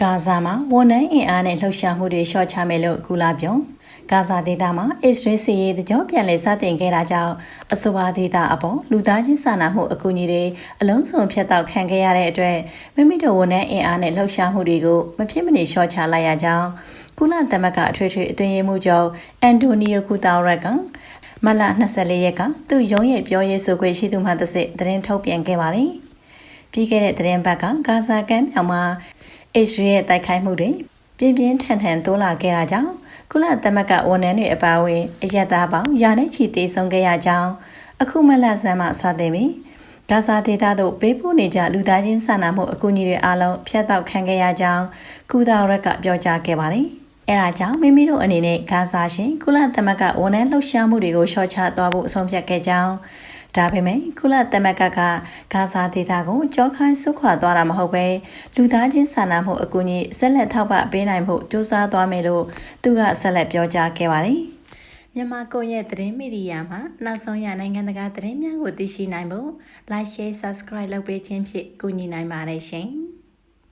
ဂါဇာမှာဝန်ထမ်းအင်အားနဲ့လှုပ်ရှားမှုတွေလျှော့ချမယ်လို့ကူလာပြောဂါဇာဒေသမှာအစ္စရေးစီရေးတကြောပြန်လည်စတင်ခဲ့တာကြောင့်အဆိုပါဒေသအပေါ်လူသားချင်းစာနာမှုအကူအညီတွေအလုံးစုံဖြတ်တောက်ခံခဲ့ရတဲ့အတွက်မိမိတို့ဝန်ထမ်းအင်အားနဲ့လှုပ်ရှားမှုတွေကိုမဖြစ်မနေလျှော့ချလိုက်ရကြောင်းကုလသမဂ္ဂအထွေထွေအတွင်းရေးမှူးချုပ်အန်တိုနီယိုကူတာရက်ကမလ24ရက်ကသူ့ရုံးရဲ့ပြောရေးဆိုခွင့်ရှိသူမှတစ်စစ်သတင်းထုတ်ပြန်ခဲ့ပါတယ်။ပြီးခဲ့တဲ့သတင်းပတ်ကဂါဇာကမ်းမြောင်မှာ အစ္စရေးရဲ့တိုက်ခိုက်မှုတွေပြင်းပြင်းထန်ထန်တိုးလာခဲ့တာကြောင့်ကုလသမဂ္ဂဝန်ထမ်းတွေအပါအဝင်အရက်သားပေါင်းယာနဲ့ချီတေဆုံးခဲ့ရကြောင်းအခုမလဆန်းမှစတင်ပြီးဂါဇာဒေသသို့ပေးပို့နေကြလူသားချင်းစာနာမှုအကူအညီတွေအားလုံးဖျက်တောက်ခံခဲ့ရကြောင်းကုသာရက်ကပြောကြားခဲ့ပါတယ်။အဲဒါကြောင့်မိမိတို့အနေနဲ့ဂါဇာရှင်ကုလသမဂ္ဂဝန်ထမ်းလှုပ်ရှားမှုတွေကိုရှော့ချသွားဖို့အဆုံးဖြတ်ခဲ့ကြောင်း ဒါပေမဲ့ကုလသမဂ္ဂကဂါဇာဒေသကိုကြောခိုင်းဆုတ်ခွာသွားတာမဟုတ်ပဲလူသားချင်းစာနာမှုအကူအညီဆက်လက်ထောက်ပံ့ပေးနိုင်မှုစူးစမ်းသွားမယ်လို့သူကဆက်လက်ပြောကြားခဲ့ပါတယ်။မြန်မာကွန်ရက်သတင်းမီဒီယာမှာနောက်ဆုံးရနိုင်ငံတကာသတင်းများကိုသိရှိနိုင်ဖို့ Like Share Subscribe လုပ်ပေးခြင်းဖြင့်ကူညီနိုင်ပါတယ်ရှင်။